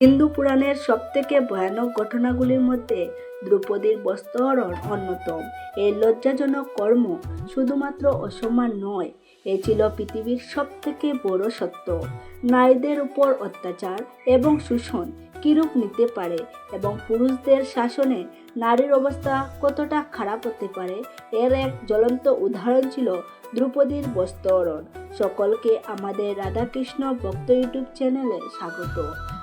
হিন্দু পুরাণের সবথেকে ভয়ানক ঘটনাগুলির মধ্যে দ্রৌপদীর বস্ত্রহরণ অন্যতম। এই লজ্জাজনক কর্ম শুধুমাত্র অসম্মান নয়, এ ছিল পৃথিবীর সবথেকে বড় সত্য। নারীদের উপর অত্যাচার এবং শোষণ কিরূপ নিতে পারে এবং পুরুষদের শাসনে নারীর অবস্থা কতটা খারাপ হতে পারে, এর এক জ্বলন্ত উদাহরণ ছিল দ্রৌপদীর বস্ত্রহরণ। সকলকে আমাদের রাধাকৃষ্ণ ভক্ত ইউটিউব চ্যানেলে স্বাগত।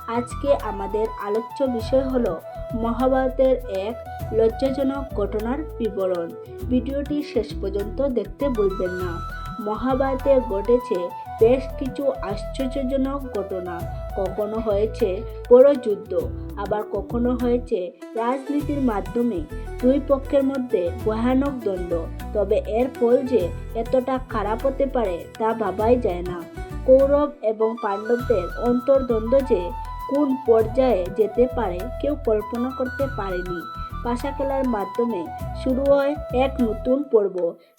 আজকে আমাদের আলোচ্য বিষয় হলো মহাভারতের এক লজ্জাজনক ঘটনার বিবরণ। ভিডিওটি শেষ পর্যন্ত দেখতে ভুলবেন না। মহাভারতে ঘটেছে বেশ কিছু আশ্চর্যজনক ঘটনা। কখনো হয়েছে বড় যুদ্ধ আবার কখনো হয়েছে রাজনীতির মাধ্যমে। দুই পক্ষের মধ্যে ভয়ানক দ্বন্দ্ব। তবে এর ফল যে এতটা খারাপ হতে পারে তা ভাবাই যায় না। কৌরব এবং পাণ্ডবদের অন্তর্দ্বন্দ্ব যে কোন পর্যায়ে যেতে পারে কেউ কল্পনা করতে পারেনি। পাশা খেলার মাধ্যমে শুরু হয় এক নতুন পর্ব,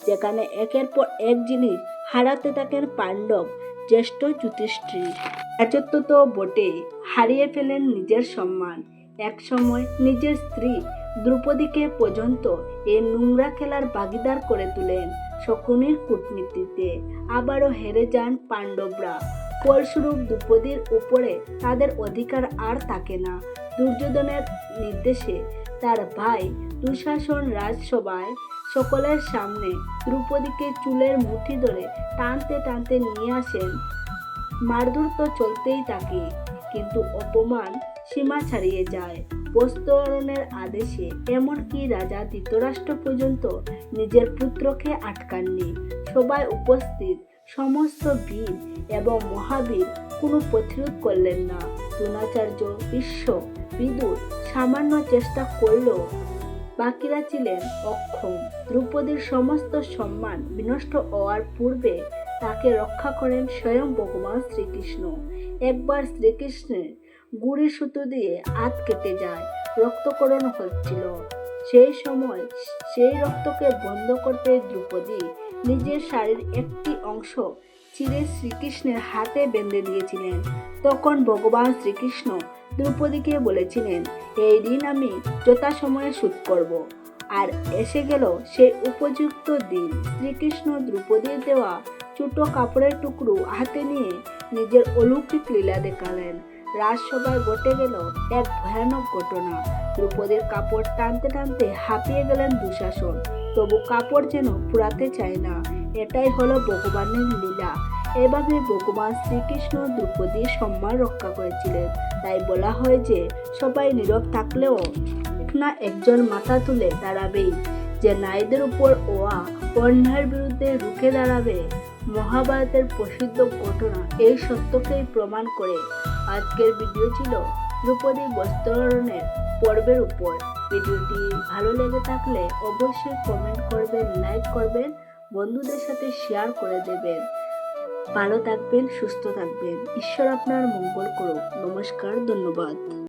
যেখানে একের পর এক জিনিস হারাতে থাকেন পাণ্ডব, জ্যেষ্ঠ যুধিষ্ঠির। রাজত্ব তো বটেই হারিয়ে ফেলেন নিজের সম্মান। এক সময় নিজের স্ত্রী দ্রৌপদীকে পর্যন্ত এই নোংরা খেলার ভাগিদার করে তোলেন শকুনির কূটনীতিতে। আবারও হেরে যান পাণ্ডবরা। ফলস্বরূপ দ্রৌপদীর উপরে তাদের অধিকার আর থাকে না। দুর্যোধনের নির্দেশে তার ভাই দুঃশাসন রাজসভায় সকলের সামনে দ্রৌপদীকে চুলের মুঠি ধরে টানতে টানতে নিয়ে আসেন। মারধর তো চলতেই থাকে, কিন্তু অপমান সীমা ছাড়িয়ে যায়। বস্ত্রহরণের আদেশে এমনকি রাজা ধৃতরাষ্ট্র পর্যন্ত নিজের পুত্রকে আটকাননি? সবাই উপস্থিত সমস্ত বীর এবং মহাবীর কোনো প্রতিরোধ করলেন না। দ্রোণাচার্য বিশ্ব বিদুর সামান্য চেষ্টা করলেও বাকিরা ছিলেন অক্ষম। দ্রৌপদীর সমস্ত সম্মান বিনষ্ট হওয়ার পূর্বে তাকে রক্ষা করেন স্বয়ং ভগবান শ্রীকৃষ্ণ। একবার শ্রীকৃষ্ণের গুড়ি সুতো দিয়ে হাত কেটে যায়, রক্তকরণ হচ্ছিল। সেই সময় সেই রক্তকে বন্ধ করতে দ্রৌপদী নিজের শাড়ির একটি অংশ চিরে শ্রীকৃষ্ণের হাতে বেঁধে দিয়েছিলেন। তখন ভগবান শ্রীকৃষ্ণ দ্রৌপদীকে বলেছিলেন, এই ঋণ আমি যথাসময়ে শোধ করব। আর এসে গেল সেই উপযুক্ত দিন। শ্রীকৃষ্ণ দ্রৌপদীর দেওয়া ছোট কাপড়ের টুকরো হাতে নিয়ে নিজের অলৌকিক লীলা দেখালেন। রাজসভায় ঘটে গেল এক ভয়ানক ঘটনা। দ্রৌপদীর কাপড় টানতে টানতে হাঁপিয়ে গেলেন দুঃশাসন। তবু কাপড় যেন পুরাতে চায় না। এটাই হলো ভগবানের লীলা। এভাবে ভগবান শ্রীকৃষ্ণ দ্রৌপদীর সম্মান রক্ষা করেছিলেন। তাই বলা হয় যে, সবাই নীরব থাকলেও না একজন মাথা তুলে দাঁড়াবেই। যে নারীদের উপর ওয়া অন্যায়ের বিরুদ্ধে রুখে দাঁড়াবে, মহাভারতের প্রসিদ্ধ ঘটনা এই সত্যকেই প্রমাণ করে। আজকের ভিডিও ছিল ধ্রুপদী বস্ত্রহরণের পর্বের উপর। ভিডিওটি ভালো লেগে থাকলে অবশ্যই কমেন্ট করবেন লাইক করবেন, বন্ধুদের সাথে শেয়ার করে দেবেন। ভালো থাকবেন, সুস্থ থাকবেন। ঈশ্বর আপনার মঙ্গল করুক। নমস্কার, ধন্যবাদ।